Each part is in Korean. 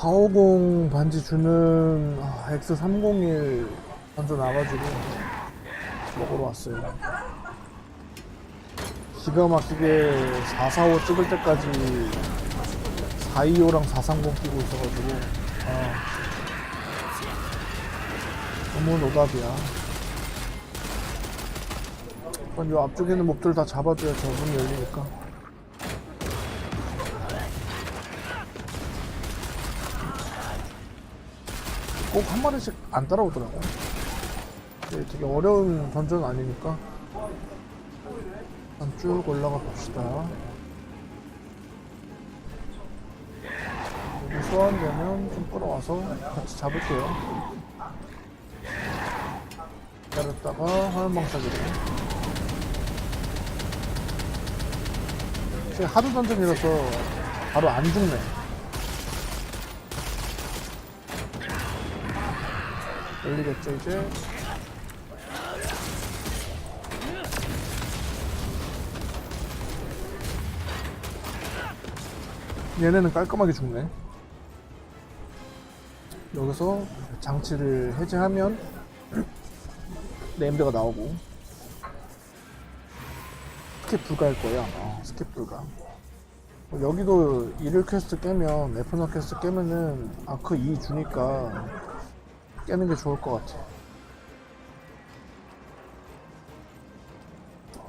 450 반지 주는 아, X301 먼저 나가지고 먹으러 왔어요. 기가 막히게 445 찍을 때까지 425랑 430 끼고 있어가지고 아, 너무 노답이야. 요 앞쪽에 있는 몹들 다 잡아줘야 저 문이 열리니까. 꼭 한 마리씩 안 따라오더라고. 이게 되게 어려운 던전 아니니까. 일단 쭉 올라가 봅시다. 여기 소환되면 좀 끌어와서 같이 잡을게요. 기다렸다가 화염방사기로. 혹시 하드 던전이라서 바로 안 죽네. 열리겠죠 이제? 얘네는 깔끔하게 죽네. 여기서 장치를 해제하면 네임드가 나오고. 스킵 불가일 거야 아마. 스킵 불가. 어, 여기도 일일 퀘스트 깨면 에프너 퀘스트 깨면은 아크 2 주니까 깨는 게 좋을 것 같아.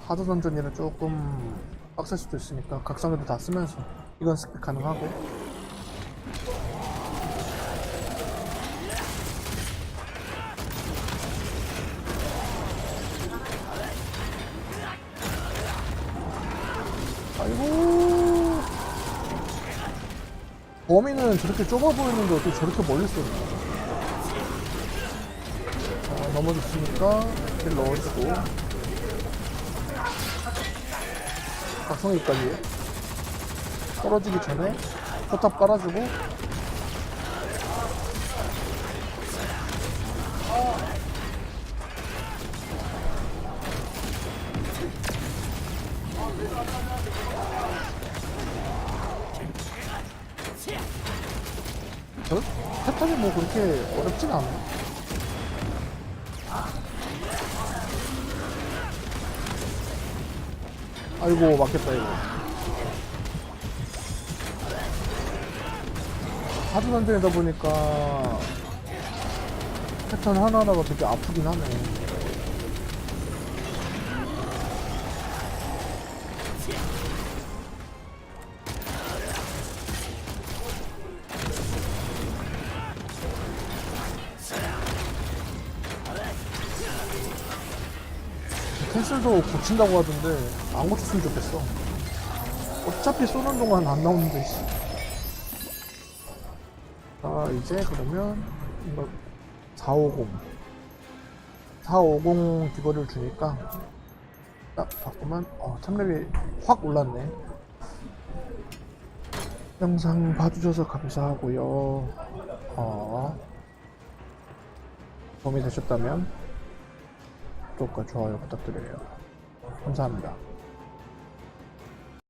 하드 던전이라 조금 빡셀 수도 있으니까 각성에도 다 쓰면서 이건 스킵 가능하고. 아이고. 범위는 저렇게 좁아 보이는데 어떻게 저렇게 멀리 쏘냐 자, 넘어졌으니까 길 넣어주고. 각성기까지. 떨어지기 전에 포탑 깔아주고. 저 패턴이 뭐 그렇게 어렵진 않아 아이고 맞겠다 이거. 하드 던전이다 보니까 패턴 하나하나가 되게 아프긴 하네 캔슬도 고친다고 하던데 안 고쳤으면 좋겠어. 어차피 쏘는 동안 안 나오는데 씨. 자 이제 그러면 이거 450 450 귀걸이를 주니까 딱 바꾸면 어 탐렙이 확 올랐네. 영상 봐주셔서 감사하고요. 어. 도움이 되셨다면 구독과 좋아요 부탁드려요. 감사합니다